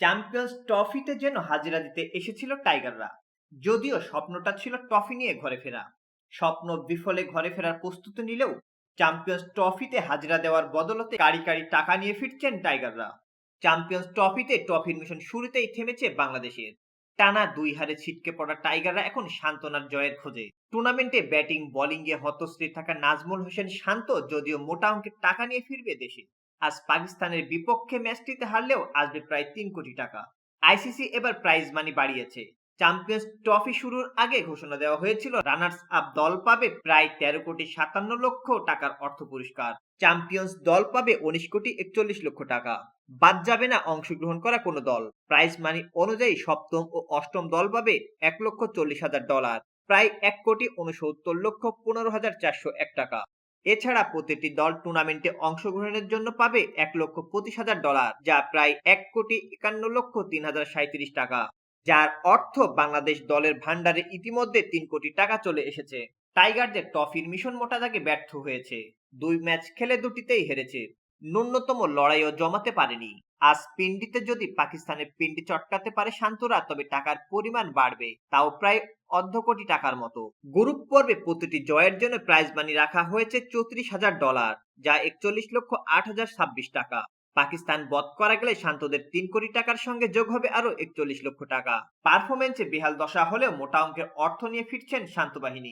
Champions ট্রফিতে যেন হাজিরা দিতে এসেছিল টাইগাররা যদিও স্বপ্নটা ছিল ট্রফি নিয়ে ঘরে ফেরা। স্বপ্ন বিফলে ঘরে ফেরার প্রস্তুতি নিলেও চ্যাম্পিয়ন্স ট্রফিতে হাজিরা দেওয়ার বদলতে কারি কারি টাকা নিয়ে ফিরছেন টাইগাররা চ্যাম্পিয়ন্স ট্রফিতে ট্রফির মিশন শুরুতেই থেমেছে বাংলাদেশের। টানা দুই হারে ছিটকে পড়া টাইগাররা এখন সান্ত্বনার জয়ের খোঁজে। টুর্নামেন্টে ব্যাটিং বোলিংয়ে হতশ্রী থাকা নাজমুল হোসেন শান্ত, যদিও মোটা অঙ্কের টাকা নিয়ে ফিরবে দেশে। আজ পাকিস্তানের বিপক্ষে ম্যাচটিতে হারলেও আসবে প্রায় তিন কোটি টাকা। আইসিসি এবার প্রাইজ মানি বাড়িয়েছে। চ্যাম্পিয়ন্স ট্রফি শুরুর আগে ঘোষণা দেওয়া হয়েছিল রানার্স আপ দল পাবে প্রায় তেরো কোটি সাতান্ন লক্ষ টাকার অর্থ পুরস্কার। চ্যাম্পিয়ন্স দল পাবে উনিশ কোটি একচল্লিশ লক্ষ টাকা। বাদ যাবে না অংশগ্রহণ করা কোনো দল। প্রাইজ মানি অনুযায়ী সপ্তম ও অষ্টম দল পাবে এক লক্ষ চল্লিশ হাজার ডলার প্রায় এক কোটি উনসত্তর লক্ষ পনেরো হাজার চারশো এক টাকা। এছাড়া প্রতিটি দল টুর্নামেন্টে অংশগ্রহণের জন্য পাবে এক লক্ষ পঁচিশ হাজার ডলার, যা প্রায় এক কোটি একান্ন লক্ষ তিন হাজার সাঁত্রিশ টাকা, যার অর্থ বাংলাদেশ দলের ভান্ডারে ইতিমধ্যে তিন কোটি টাকা চলে এসেছে। টাইগারদের ট্রফির মিশন মোটা দাগে ব্যর্থ হয়েছে। দুই ম্যাচ খেলে দুটিতেই হেরেছে। ন্যূনতম লড়াইও জমাতে পারেনি। আজ পিন্ডিতে যদি পাকিস্তানের পিন্ডি চটকাতে পারে শান্তরা, তবে টাকার পরিমাণ বাড়বে, তাও প্রায় অর্ধ কোটি টাকার মতো। গ্রুপ পর্বে প্রতিটি জয়ের জন্য প্রাইজ মানি রাখা হয়েছে চৌত্রিশ হাজার ডলার যা একচল্লিশ লক্ষ আট হাজার ছাব্বিশ টাকা। পাকিস্তান বধ করা গেলে শান্তদের তিন কোটি টাকার সঙ্গে যোগ হবে আরও একচল্লিশ লক্ষ টাকা। পারফরমেন্সে বেহাল দশা হলেও মোটা অঙ্কের অর্থ নিয়ে ফিরছেন শান্ত বাহিনী।